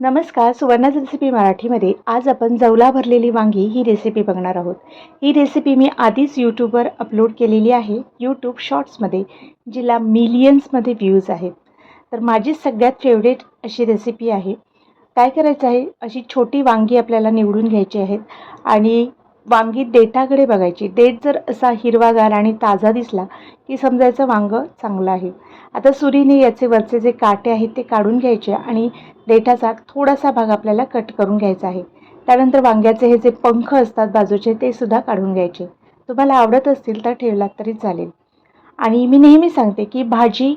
नमस्कार सुवर्णा रेसिपी मराठीमध्ये. आज आपण जवला भरलेली वांगी ही रेसिपी बघणार आहोत. ही रेसिपी मी आधीच यूट्यूबवर अपलोड केलेली आहे. यूट्यूब शॉर्ट्समध्ये जिला मिलियन्समध्ये व्ह्यूज आहेत. तर माझी सगळ्यात फेवरेट अशी रेसिपी आहे. काय करायचं आहे? अशी छोटी वांगी आपल्याला निवडून घ्यायची आहेत. आणि वांगी देठाकडे बघायची. देठ जर असा हिरवागार आणि ताजा दिसला की समजायचं वांगं चांगलं आहे. आता सुरीने याचे वरचे जे काटे आहेत ते काढून घ्यायचे आणि देठाचा थोडासा भाग आपल्याला कट करून घ्यायचा आहे. त्यानंतर वांग्याचे हे जे पंख असतात बाजूचे ते सुद्धा काढून घ्यायचे. तुम्हाला आवडत असतील तर ठेवलात तरी चालेल. आणि मी नेहमी सांगते की भाजी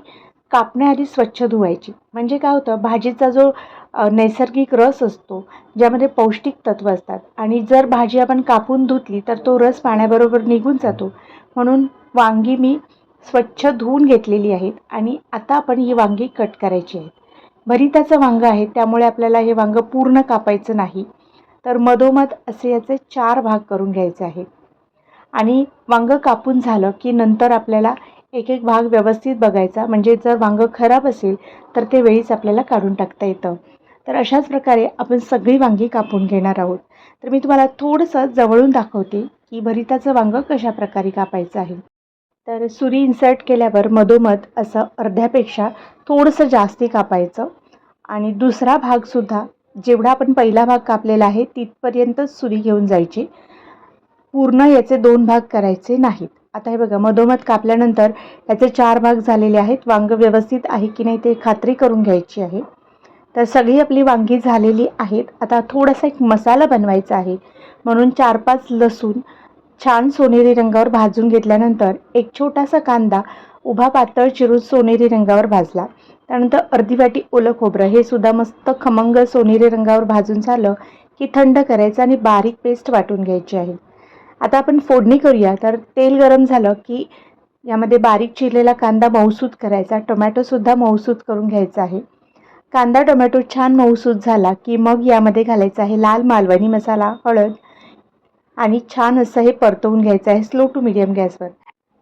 कापण्याआधी स्वच्छ धुवायची. म्हणजे काय होतं? भाजीचा जो नैसर्गिक रस असतो ज्यामध्ये पौष्टिक तत्व असतात. आणि जर भाजी आपण कापून धुतली तर तो रस पाण्याबरोबर निघून जातो. म्हणून वांगी मी स्वच्छ धुवून घेतलेली आहेत आणि आता आपण ही वांगी कट करायची आहेत. भरिताचं वांगं आहे त्यामुळे आपल्याला हे वांगं पूर्ण कापायचं नाही. तर मधोमध असे याचे चार भाग करून घ्यायचे आहेत. आणि वांगं कापून झालं की नंतर आपल्याला एक एक भाग व्यवस्थित बघायचा. म्हणजे जर वांगं खराब असेल तर ते वेळीच आपल्याला काढून टाकता येतं. तर अशाच प्रकारे आपण सगळी वांगी कापून घेणार आहोत. तर मी तुम्हाला थोडंसं जवळून दाखवते की भरिताचं वांगं कशा प्रकारे कापायचं आहे. तर सुरी इन्सर्ट केल्यावर मधोमध असं अर्ध्यापेक्षा थोडंसं जास्ती कापायचं. आणि दुसरा भागसुद्धा जेवढा आपण पहिला भाग कापलेला आहे तिथपर्यंतच सुरी घेऊन जायची. पूर्ण याचे दोन भाग करायचे नाहीत. आता हे बघा मधोमध कापल्यानंतर याचे चार भाग झालेले आहेत. वांग व्यवस्थित आहे की नाही ते खात्री करून घ्यायची आहे. तर सगळी आपली वांगी झालेली आहेत. आता थोडासा एक मसाला बनवायचा आहे. म्हणून चार पाच लसूण छान सोनेरी रंगावर भाजून घेतल्यानंतर एक छोटासा कांदा उभा पातळ चिरून सोनेरी रंगावर भाजला. त्यानंतर अर्धी वाटी ओलं खोबरं. हे सुद्धा मस्त खमंग सोनेरी रंगावर भाजून झालं की थंड करायचं आणि बारीक पेस्ट वाटून घ्यायची आहे. आता आपण फोडणी करूया. तर तेल गरम झालं की यामध्ये बारीक चिरलेला कांदा मऊसूत करायचा. टोमॅटोसुद्धा मऊसूत करून घ्यायचा आहे. कांदा टोमॅटो छान मऊसूत झाला की मग यामध्ये घालायचा आहे लाल मालवणी मसाला हळद आणि छान असं हे परतवून घ्यायचं आहे स्लो टू मिडियम गॅसवर.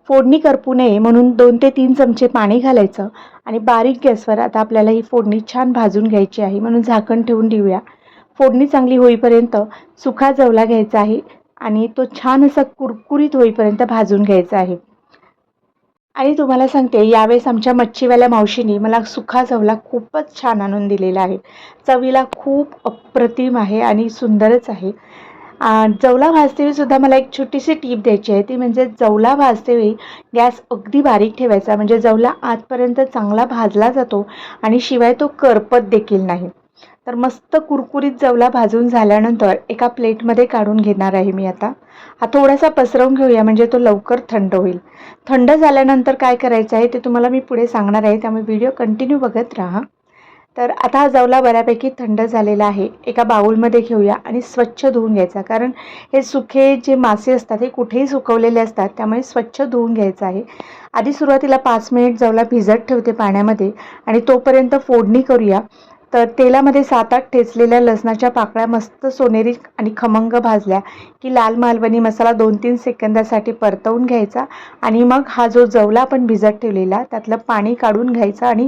फोडणी करपू नये म्हणून दोन ते तीन चमचे पाणी घालायचं आणि बारीक गॅसवर आता आपल्याला ही फोडणी छान भाजून घ्यायची आहे म्हणून झाकण ठेवून देऊया. फोडणी चांगली होईपर्यंत सुखा जवला घ्यायचा आहे आणि तो छान असा कुरकुरीत होईपर्यंत भाजून घ्यायचा आहे. आणि तुम्हाला सांगते यावेळेस आमच्या मच्छीवाल्या मावशीने मला सुखा जवला खूपच छान आणून दिलेला आहे. चवीला खूप अप्रतिम आहे आणि सुंदरच आहे. जवला भाजतेवेळी सुद्धा मला एक छोटीशी टीप द्यायची आहे. ती म्हणजे जवला भाजतेवेळी गॅस अगदी बारीक ठेवायचा. म्हणजे जवला आतपर्यंत चांगला भाजला जातो आणि शिवाय तो करपत देखील नाही. तर मस्त कुरकुरीत जवला भाजून झाल्यानंतर एका प्लेटमध्ये काढून घेणार आहे मी आता. हा थोडासा पसरवून घेऊया म्हणजे तो लवकर थंड होईल. थंड झाल्यानंतर काय करायचं आहे ते तुम्हाला मी पुढे सांगणार आहे त्यामुळे व्हिडिओ कंटिन्यू बघत राहा. तर आता हा जवला बऱ्यापैकी थंड झालेला आहे. एका बाउलमध्ये घेऊया आणि स्वच्छ धुवून घ्यायचा कारण हे सुखे जे मासे असतात हे कुठेही सुकवलेले असतात त्यामुळे स्वच्छ धुवून घ्यायचं आहे. आधी सुरुवातीला पाच मिनिट जवला भिजत ठेवते पाण्यामध्ये आणि तोपर्यंत फोडणी करूया. तर तेलामध्ये सात आठ ठेचलेल्या लसणाच्या पाकळ्या मस्त सोनेरी आणि खमंग भाजल्या की लाल मालवणी मसाला दोन तीन सेकंदासाठी परतवून घ्यायचा आणि मग हा जो जवला आपण भिजत ठेवलेला त्यातलं पाणी काढून घ्यायचं आणि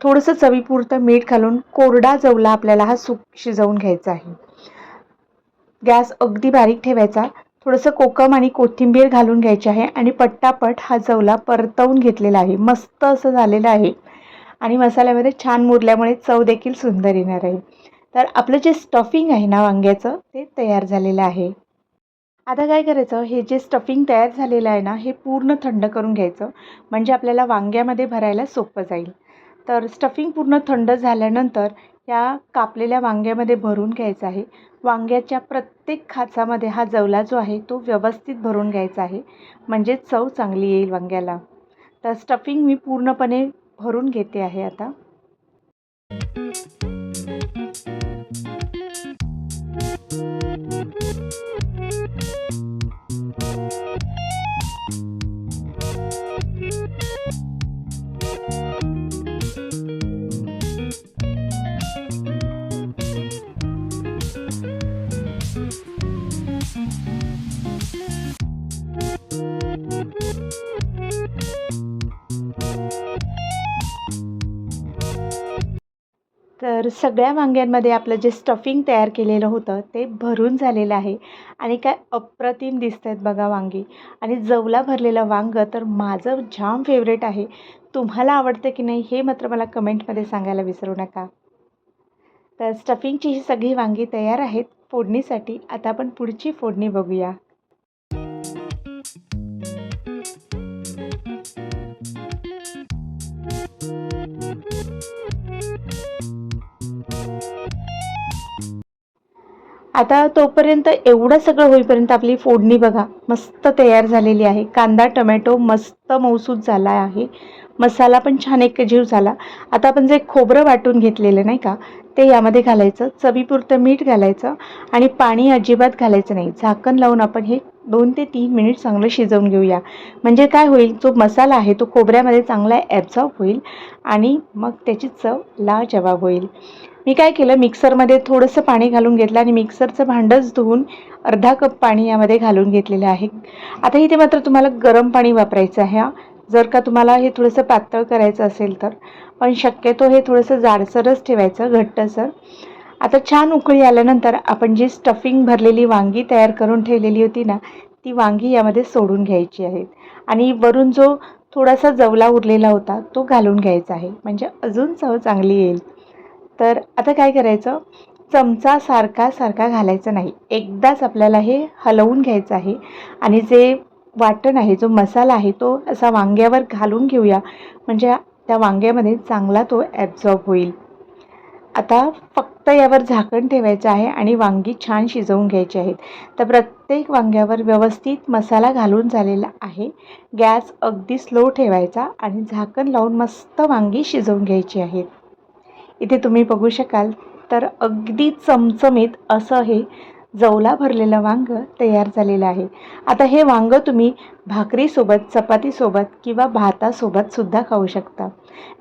थोडंसं चवीपुरतं मीठ घालून कोरडा जवला आपल्याला हा सुक शिजवून घ्यायचा आहे. गॅस अगदी बारीक ठेवायचा. थोडंसं कोकम आणि कोथिंबीर घालून घ्यायची आहे आणि पट्टापट हा जवला परतवून घेतलेला आहे. मस्त असं झालेलं आहे. आणि मसाल्यामध्ये छान मुरल्यामुळे चव देखील सुंदर येणार आहे. तर आपलं जे स्टफिंग आहे ना वांग्याचं ते तयार झालेलं आहे. आता काय करायचं हे जे स्टफिंग तयार झालेलं आहे ना हे पूर्ण थंड करून घ्यायचं. म्हणजे आपल्याला वांग्यामध्ये भरायला सोपं जाईल. तर स्टफिंग पूर्ण थंड झाल्यानंतर या कापलेल्या वांग्यामध्ये भरून घ्यायचं आहे. वांग्याच्या प्रत्येक खाचामध्ये हा जवला जो आहे तो व्यवस्थित भरून घ्यायचा आहे. म्हणजे चव चांगली येईल वांग्याला. तर स्टफिंग मी पूर्णपणे भरून घेते आहे आता. तर सगळ्या वांग्यांमध्ये आपलं जे स्टफिंग तयार केलेलं होतं ते भरून झालेलं आहे. आणि काय अप्रतिम दिसत आहेत बघा वांगी. आणि जवला भरलेलं वांगं तर माझं जाम फेवरेट आहे. तुम्हाला आवडतं की नाही हे मात्र मला कमेंटमध्ये सांगायला विसरू नका. तर स्टफिंगची ही सगळी वांगी तयार आहेत फोडणीसाठी. आता आपण पुढची फोडणी बघूया. आता तोपर्यंत एवढं सगळं होईपर्यंत आपली फोडणी बघा. मस्त तयार झालेली आहे. कांदा टमॅटो मस्त मौसूद झाला आहे. मसाला पण छान एक जीव झाला. आता आपण जे खोबरं वाटून घेतलेलं नाही का ते यामध्ये घालायचं. चवीपुरतं मीठ घालायचं आणि पाणी अजिबात घालायचं नाही. झाकण लावून आपण हे दोन ते तीन मिनिट चांगलं शिजवून घेऊया. म्हणजे काय होईल जो मसाला आहे तो खोबऱ्यामध्ये चांगला ॲब्झॉर्ब होईल आणि मग त्याची चव लाजवाब होईल. मी काय केलं? मिक्सरमध्ये थोडंसं पाणी घालून घेतलं आणि मिक्सरचं भांडंच धुवून अर्धा कप पाणी यामध्ये घालून घेतलेलं आहे. आता इथे मात्र तुम्हाला गरम पाणी वापरायचं आहे जर का तुम्हाला हे थोडंसं पातळ करायचं असेल तर. पण शक्यतो हे थोडंसं जाडसरच ठेवायचं घट्टसर. आता छान उकळी आल्यानंतर आपण जी स्टफिंग भरलेली वांगी तयार करून ठेवलेली होती ना ती वांगी यामध्ये सोडून घ्यायची आहेत आणि वरून जो थोडासा जवला उरलेला होता तो घालून घ्यायचा आहे. म्हणजे अजून चव चांगली येईल. तर आता काय करायचं? चमचा सारखा सारखा घालायचा नाही. एकदाच आपल्याला हे हलवून घ्यायचं आहे. आणि जे वाटण आहे जो मसाला आहे तो असा वांग्यावर घालून घेऊया. म्हणजे त्या वांग्यामध्ये चांगला तो ॲब्झॉर्ब होईल. आता फक्त यावर झाकण ठेवायचं आहे आणि वांगी छान शिजवून घ्यायची आहेत. तर प्रत्येक वांग्यावर व्यवस्थित मसाला घालून झालेला आहे. गॅस अगदी स्लो ठेवायचा आणि झाकण लावून मस्त वांगी शिजवून घ्यायची आहेत इथे तुम्ही बघू शकाल. तर अगदी चमचमीत असं हे जवला भरलेलं वांग तयार झालेलं आहे. आता हे वांग तुम्ही भाकरीसोबत चपातीसोबत किंवा भातासोबत सुद्धा खाऊ शकता.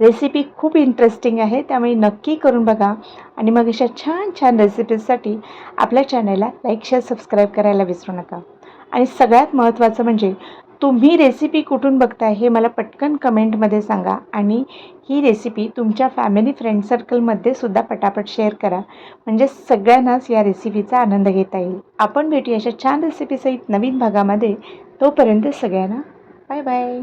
रेसिपी खूप इंटरेस्टिंग आहे त्यामुळे नक्की करून बघा. आणि मग अशा छान छान रेसिपीजसाठी आपल्या चॅनलला लाईक शेअर सबस्क्राईब करायला विसरू नका. आणि सगळ्यात महत्त्वाचं म्हणजे तुम्ही रेसिपी कुठून बघताय हे मला पटकन कमेंटमध्ये सांगा आणि ही रेसिपी तुमच्या फॅमिली फ्रेंड सर्कलमध्ये सुद्धा पटापट शेअर करा. म्हणजे सगळ्यांनाच या रेसिपीचा आनंद घेता येईल. आपण भेटूया अशा छान रेसिपीसहित नवीन भागामध्ये. तोपर्यंत सगळ्यांना बाय बाय